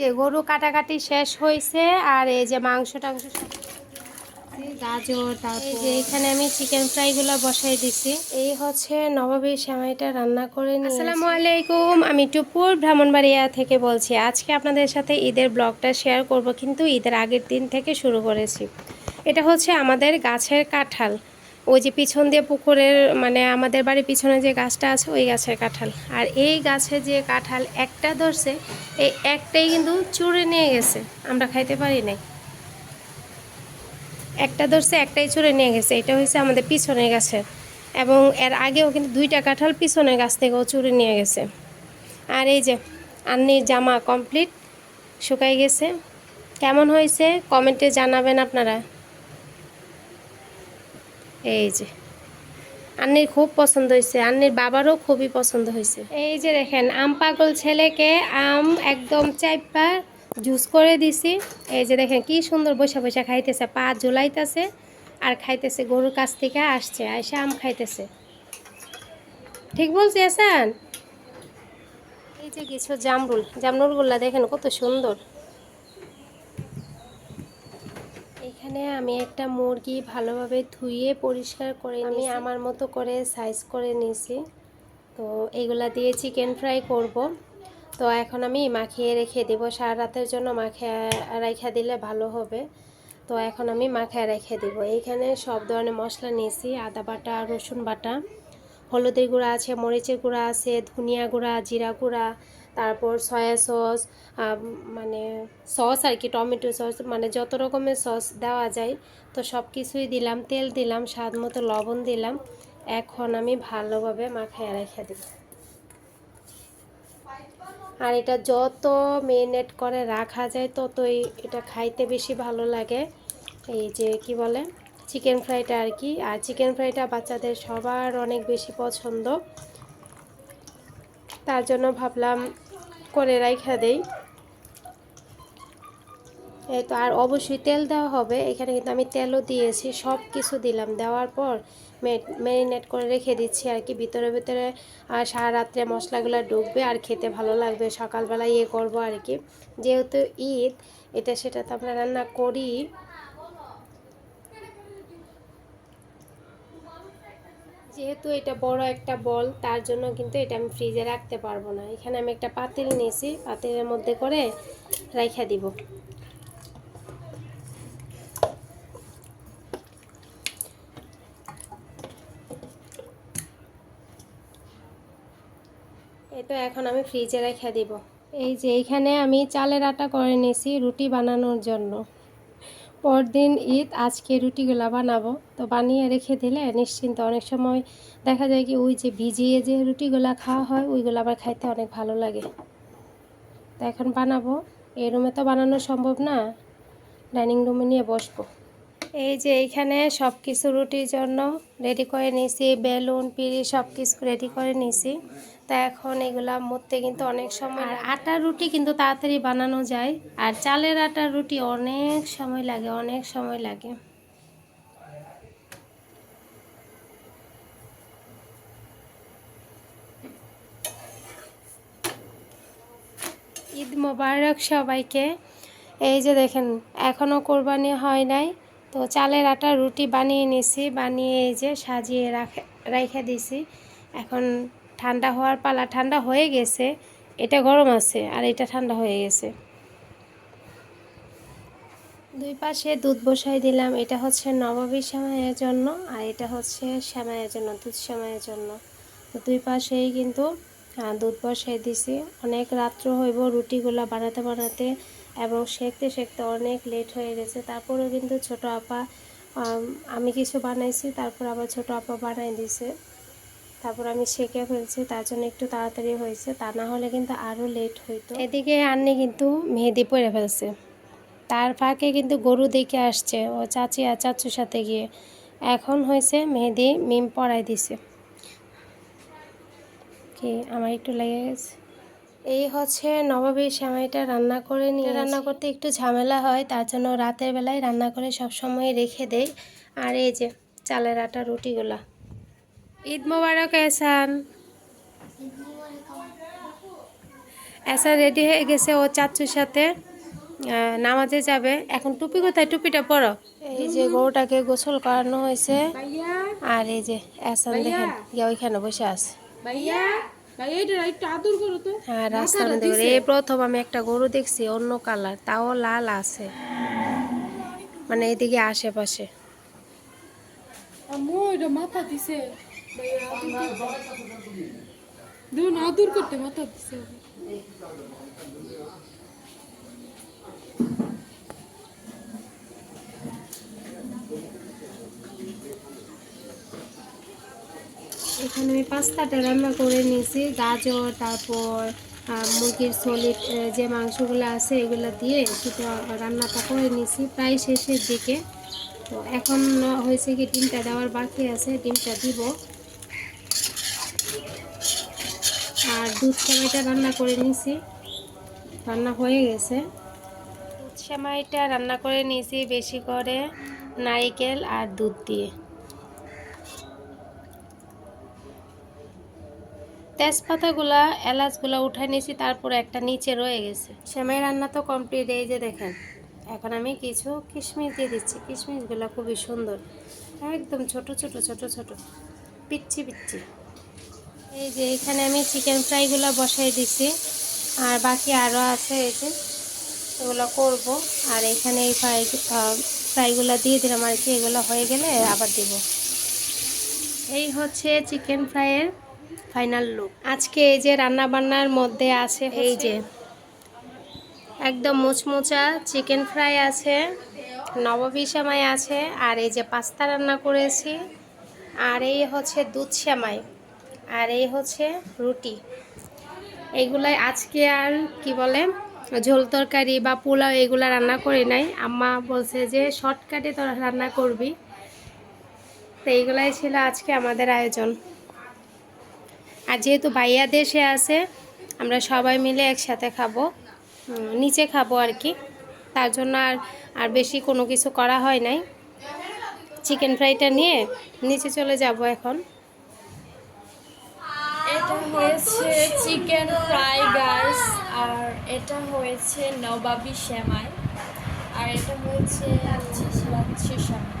যে গরু কাটাকাটি শেষ হয়েছে আর এই যে মাংস টাংস গাজর তারপর যে এখানে আমি চিকেন ফ্রাইগুলো বসাই দিছি। এই হচ্ছে নবাবী সেমাইটা রান্না করে নিই আসসালামু আলাইকুম আমি টুপুর ব্রাহ্মণবাড়িয়া থেকে বলছি। আজকে আপনাদের সাথে ঈদের ব্লগটা শেয়ার করব কিন্তু ঈদের আগের দিন থেকে শুরু করেছি। এটা হচ্ছে আমাদের গাছের কাঁঠাল। ওই যে পিছন দিয়ে পুকুরের মানে আমাদের বাড়ির পিছনে যে গাছটা আছে, ওই গাছের কাঁঠাল। আর এই গাছে যে কাঁঠাল একটা ধরছে, এই একটাই কিন্তু চুরে নিয়ে গেছে। আমরা খাইতে পারি নাই। একটা ধরছে, একটাই চুরে নিয়ে গেছে। এটা হয়েছে আমাদের পিছনের গাছের। এবং এর আগেও কিন্তু দুইটা কাঁঠাল পিছনের গাছ থেকেও চুরে নিয়ে গেছে। আর এই যে, আন্নির জামা কমপ্লিট শুকাই গেছে। কেমন হয়েছে? কমেন্টে জানাবেন আপনারা। এই যে। আন্নির খুব পছন্দ হয়েছে। আন্নির বাবারও খুবই পছন্দ হয়েছে। এই যে দেখেন, আম পাগল ছেলেকে আম একদম চাইপা জুস করে দিছি। এই যে দেখেন, কি সুন্দর বসে বসে খাইতেছে, পা ঝুলাইতেছে আর খাইতেছে, গরুর কাছ থেকে আসছে, আইসা আম খাইতেছে। ঠিক বলছি আসান এই যে কিছু জামরুল, জামরুলগুলা দেখেন কত সুন্দর। এখানে আমি একটা মুরগি ভালোভাবে ধুয়ে পরিষ্কার করে আমি আমার মতো করে সাইজ করে নিয়েছি। তো এগুলা দিয়ে চিকেন ফ্রাই করব। তো এখন আমি মাখিয়ে রেখে দেবো। সারা রাতের জন্য মাখিয়ে রেখে দিলে ভালো হবে। তো এখন আমি মাখিয়ে রেখে দেব। এইখানে সব ধরনের মশলা নিয়েছি। আদা বাটা রসুন বাটা হলুদের গুঁড়া আছে মরিচের গুঁড়া আছে ধনিয়া গুঁড়া জিরা গুঁড়া তারপর সয়া সস মানে সস আর কি, টমেটো সস মানে যত রকমের সস দেওয়া যায়, তো সব কিছুই দিলাম, তেল দিলাম, স্বাদ মতো লবণ দিলাম। এখন আমি ভালোভাবে মাখায় রেখে দেব আর এটা যত মেরিনেট করে রাখা যায়, ততই এটা খাইতে বেশি ভালো লাগে। এই যে কি বলে, চিকেন ফ্রাইটা আর কি, আর চিকেন ফ্রাইটা বাচ্চাদের সবার অনেক বেশি পছন্দ। তার জন্য ভাবলাম করে রাইখা দেই। এই তো আর অবশ্যই তেল দেওয়া হবে। এখানে কিন্তু আমি তেলও দিয়েছি সব কিছু দিলাম। দেওয়ার পর ম্যারিনেট করে রেখে দিচ্ছি আর কি। ভিতরে ভিতরে সারা রাত্রে মশলাগুলো ঢুকবে আর খেতে ভালো লাগবে। সকালবেলা ইয়ে করব আর কি। যেহেতু ঈদ, এটা সেটা তো আমরা রান্না করি। যেহেতু এটা বড় একটা বল, তার জন্য কিন্তু এটা আমি ফ্রিজে রাখতে পারব না। এখানে আমি একটা পাতিল নিয়েছি, পাতিলের মধ্যে করে রাইখা দিব। এই তো এখন আমি ফ্রিজে রেখে দিব। এই যে এইখানে আমি চালের আটা করে নিয়েছি, রুটি বানানোর জন্য। পরদিন ঈদ, আজকে রুটিগুলো বানাবো। তো বানিয়ে রেখে দিলে নিশ্চিন্ত অনেক সময় দেখা যায় কি ওই যে ভিজিয়ে যে রুটিগুলা খাওয়া হয়, ওইগুলো আবার খাইতে অনেক ভালো লাগে। তো এখন বানাবো। এই রুমে তো বানানো সম্ভব না। ডাইনিং রুমে নিয়ে বসবো। এই যে এইখানে সব কিছু রুটির জন্য রেডি করে নিয়েছি বেলুন পিড়ি সব কিছু রেডি করে নিয়েছি। তা এখন এগুলা মরতে কিন্তু অনেক সময় আর আটার রুটি কিন্তু তাড়াতাড়ি বানানো যায়। আর চালের আটার রুটি অনেক সময় লাগে অনেক সময় লাগে। ঈদ মোবারক সবাইকে। এই যে দেখেন এখনও কোরবানি হয় নাই। তো চালের আটা রুটি বানিয়ে নিছি, বানিয়ে এই যে সাজিয়ে রাখে রেখে দিছি। এখন ঠান্ডা হওয়ার পালা, ঠান্ডা হয়ে গেছে, এটা গরম আছে আর এটা ঠান্ডা হয়ে গেছে। দুই পাশে দুধ বসাই দিলাম, এটা হচ্ছে নবাবী সেমাইয়ের জন্য আর এটা হচ্ছে সেমাইয়ের জন্য, দুধ সেমাইয়ের জন্য। তো দুই পাশেই কিন্তু দুধ বসাই দিছি। অনেক রাত্র হইব রুটিগুলো বানাতে বানাতে এবং সেঁকতে সেঁকতে অনেক লেট হয়ে গেছে। তারপরেও কিন্তু ছোট আপা, আমি কিছু বানাইছি, তারপর আবার ছোট আপা বানাই দিছে। তারপর আমি সেঁকে ফেলছি, তার জন্য একটু তাড়াতাড়ি হয়েছে। তা না হলে কিন্তু আরও লেট হইতো। এদিকে আন্নি কিন্তু মেহেদি পরে ফেলছে। তার ফাঁকে কিন্তু গরু দেখে আসছে, ও চাচি আর চাচুর সাথে গিয়ে। এখন হয়েছে মেহেদি মিম পরাই দিছে। কি, আমার একটু লেগে গেছে? এই হচ্ছে নবাবী সেমাইটা রান্না করে নিয়ে রান্না করতে একটু ঝামেলা হয় তার জন্য রাতের বেলায় রান্না করে সব সময় রেখে দেই। আর এই যে চালের আটা রুটিগুলা। ঈদ মোবারক এসান এসা রেডি হয়ে গেছে ও চাচুর সাথে নামাজে যাবে। এখন টুপি কোথায়? টুপিটা পরো। এই যে গরুটাকে গোসল করানো হয়েছে। আর এই যে এসান দেখেন ওইখানে বসে আছে। ভাইয়া? হ্যাঁ রাস্তার মধ্যে এই প্রথম আমি একটা গরু দেখছি অন্য কালার তাও লাল আছে। মানে এদিকে আশেপাশে। মাথা দিছে। আদর করতে মাথা দিছে। আমি পাস্তাটা রান্না করে নিয়েছি, গাজর, তারপর মুরগির সলিড যে মাংসগুলো আছে এগুলো দিয়ে শুধু রান্নাটা করে নিয়েছি প্রায় শেষের দিকে। তো এখন হয়েছে কি ডিমটা দেওয়ার বাকি আছে, ডিমটা দিব। আর দুধ সেমাইটা রান্না করে নিয়েছি, রান্না হয়ে গেছে। সেমাইটা রান্না করে নিয়েছি বেশি করে নারিকেল আর দুধ দিয়ে। তেজপাতাগুলা, এলাচগুলা উঠাই নিয়েছি, তারপরে একটা নিচে রয়ে গেছে। সেমাই রান্না তো কমপ্লিট এই যে দেখেন, এখন আমি কিছু কিশমিশ দিয়ে দিচ্ছি। কিশমিশগুলো খুবই সুন্দর, একদম ছোট ছোট ছোট ছোট পিচ্ছি পিচ্ছি এই যে এখানে আমি চিকেন ফ্রাইগুলো বসাই দিছি, আর বাকি আরও আছে এই যে, এগুলো করব। আর এখানে এই ফ্রাই ফ্রাইগুলো দিয়ে দিলাম আর কি, এগুলো হয়ে গেলে আবার দিব। এই হচ্ছে চিকেন ফ্রাইয়ের ফাইনাল লুক আজকে এই যে রান্না বান্নার মধ্যে আছে এই যে। একদম মুচমুচা চিকেন ফ্রাই আছে নববী সেমাই আছে আর এই যে পাস্তা রান্না করেছি আর এই হচ্ছে দুধ সেমাই আর এই হচ্ছে রুটি। এইগুলাই আজকে আর কি বলে ঝোল তরকারি বা পোলাও এগুলা রান্না করি নাই। আম্মা বলছে যে শর্টকাটে তোরা রান্না করবি। তো এইগুলাই ছিল আজকে আমাদের আয়োজন। আর যেহেতু ভাইয়া দেশে আছে আমরা সবাই মিলে একসাথে খাব নিচে খাব আর কি। তার জন্য আর আর বেশি কোনো কিছু করা হয় নাই। চিকেন ফ্রাইটা নিয়ে নিচে চলে যাব এখন। এটা হয়েছে চিকেন ফ্রাই গাইস আর এটা হয়েছে নবাবি সেমাই আর এটা হয়েছে সেমাই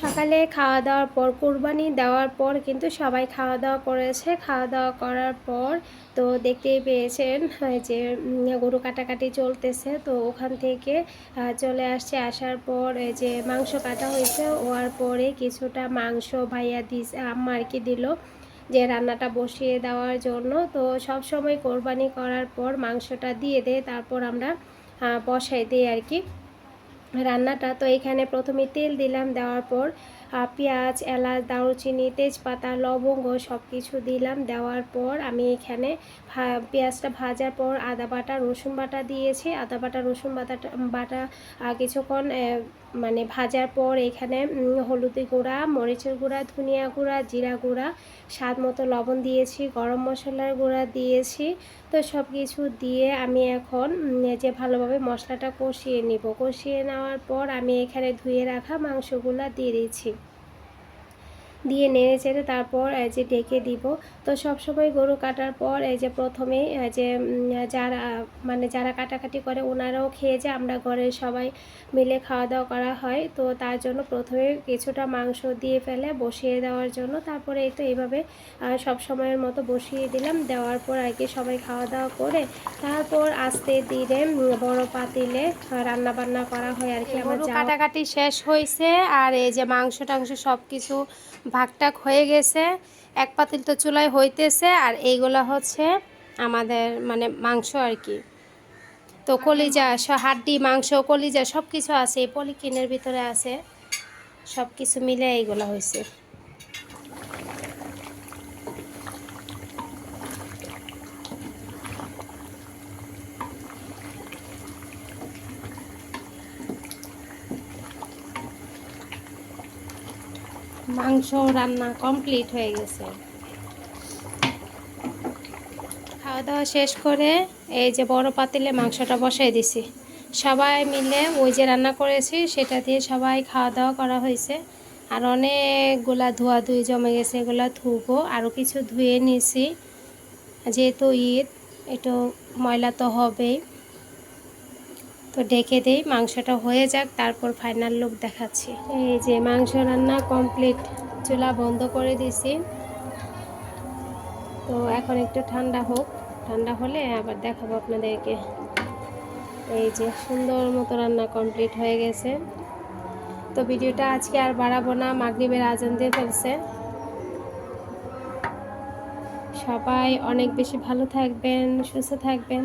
সকালে খাওয়া দাওয়ার পর, কোরবানি দেওয়ার পর কিন্তু সবাই খাওয়া দাওয়া করেছে। খাওয়া দাওয়া করার পর তো দেখতেই পেয়েছেন যে গরু কাটাকাটি চলতেছে। তো ওখান থেকে চলে আসছে। আসার পর যে, মাংস কাটা হয়েছে। ওয়ার পরে কিছুটা মাংস ভাইয়া দিস, আম্মা কি দিল যে, রান্নাটা বসিয়ে দেওয়ার জন্য। তো সব সময় কোরবানি করার পর মাংসটা দিয়ে দেয়। তারপর আমরা বসাই দিই আর কি। রান্নাটা তো এখানে প্রথমে তেল দিলাম দেওয়ার পর পেঁয়াজ, এলাচ, দারুচিনি, তেজপাতা, লবঙ্গ সব কিছু দিলাম। দেওয়ার পর আমি এখানে পেঁয়াজটা ভাজার পর আদা বাটা, রসুন বাটা দিয়েছি। আদা বাটা, রসুন বাটাটা বাটা কিছুক্ষণ মানে ভাজার পর এখানে হলুদি গুঁড়া, মরিচের গুঁড়া, ধনিয়া গুঁড়া, জিরা গুঁড়া, স্বাদ মতো লবণ দিয়েছি, গরম মশলার গুঁড়া দিয়েছি। তো সব কিছু দিয়ে আমি এখন যে ভালোভাবে মশলাটা কষিয়ে নিব। কষিয়ে নেওয়ার পর আমি এখানে ধুয়ে রাখা মাংসগুলো দিয়ে দিচ্ছি। দিয়ে নেড়ে চেড়ে তারপর এই যে ডেকে দিব। তো সব সময় গরু কাটার পর এই যে প্রথমে যে যারা মানে যারা কাটাকাটি করে ওনারাও খেয়ে যায় আমরা ঘরের সবাই মিলে খাওয়া দাওয়া করা হয়। তো তার জন্য প্রথমে কিছুটা মাংস দিয়ে ফেলে বসিয়ে দেওয়ার জন্য। তারপরে এই তো এইভাবে সব সময়ের মতো বসিয়ে দিলাম। দেওয়ার পর আর কি সবাই খাওয়া দাওয়া করে তারপর আস্তে ধীরে বড় পাতিলে রান্না বান্না করা হয় আর কি। আমার কাটাকাটি শেষ হয়েছে আর এই যে মাংস টাংস সব কিছু ভাগটাক হয়ে গেছে এক পাতিল তো চুলায় হইতেছে আর এইগুলো হচ্ছে আমাদের মানে মাংস আর কি। তো কলিজা হাড্ডি মাংস কলিজা সব কিছু আছে এই পলিকিনের ভিতরে আছে সব কিছু মিলে এইগুলো হয়েছে মাংস রান্না কমপ্লিট হয়ে গেছে। খাওয়া দাওয়া শেষ করে এই যে বড় পাতিলে মাংসটা বসাই দিছি। সবাই মিলে ওই যে রান্না করেছি, সেটা দিয়ে সবাই খাওয়া দাওয়া করা হয়েছে। আর অনেকগুলা ধোয়া ধুই জমে গেছে, এগুলা ধুবো। আরও কিছু ধুয়ে নিয়েছি যেহেতু ঈদ, একটু ময়লা তো হবেই। তো ডেকে দেই, মাংসটা হয়ে যাক, তারপর ফাইনাল লুক দেখাচ্ছি। এই যে মাংস রান্না কমপ্লিট চুলা বন্ধ করে দিছি। তো এখন একটু ঠান্ডা হোক, ঠান্ডা হলে আবার দেখাবো আপনাদেরকে। এই যে সুন্দর মতো রান্না কমপ্লিট হয়ে গেছে। তো ভিডিওটা আজকে আর বাড়াবো না, মাগরিবের আজান দিয়ে ফেলছে। সবাই অনেক বেশি ভালো থাকবেন, সুস্থ থাকবেন।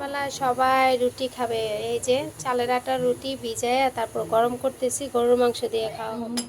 রাতের বেলা সবাই রুটি খাবে। এই যে চালের আটা রুটি ভিজায় তারপর গরম করতেছি গরুর মাংস দিয়ে খাওয়া হবে।